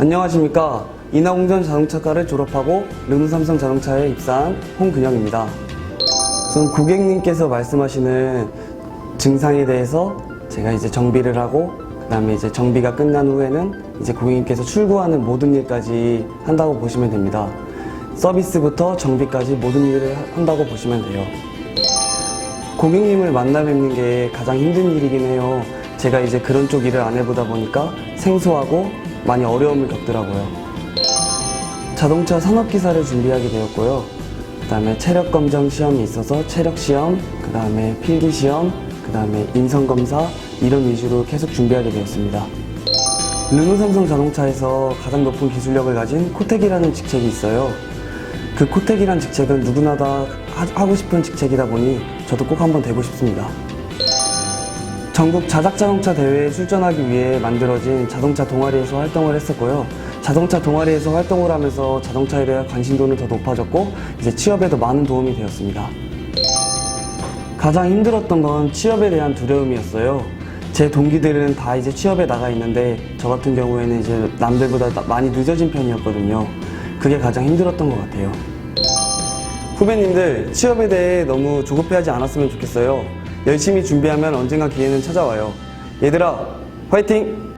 안녕하십니까. 인하공전 자동차과를 졸업하고 르노삼성 자동차에 입사한 홍근영입니다. 우선 고객님께서 말씀하시는 증상에 대해서 제가 이제 정비를 하고 그 다음에 이제 정비가 끝난 후에는 이제 고객님께서 출고하는 모든 일까지 한다고 보시면 됩니다. 서비스부터 정비까지 모든 일을 하- 한다고 보시면 돼요. 고객님을 만나 뵙는 게 가장 힘든 일이긴 해요. 제가 이제 그런 쪽 일을 안 해보다 보니까 생소하고 많이 어려움을 겪더라고요. 자동차 산업기사를 준비하게 되었고요. 그 다음에 체력 검정 시험이 있어서 체력 시험, 그 다음에 필기 시험, 그 다음에 인성 검사 이런 위주로 계속 준비하게 되었습니다. 르노 삼성 자동차에서 가장 높은 기술력을 가진 코텍이라는 직책이 있어요. 그 코텍이란 직책은 누구나 다 하- 하고 싶은 직책이다 보니 저도 꼭 한번 되고 싶습니다. 전국 자작자동차 대회에 출전하기 위해 만들어진 자동차 동아리에서 활동을 했었고요. 자동차 동아리에서 활동을 하면서 자동차에 대한 관심도는 더 높아졌고 이제 취업에도 많은 도움이 되었습니다. 가장 힘들었던 건 취업에 대한 두려움이었어요. 제 동기들은 다 이제 취업에 나가 있는데 저 같은 경우에는 이제 남들보다 나- 많이 늦어진 편이었거든요. 그게 가장 힘들었던 것 같아요. 후배님들 취업에 대해 너무 조급해하지 않았으면 좋겠어요. 열심히 준비하면 언젠가 기회는 찾아와요. 얘들아, 화이팅!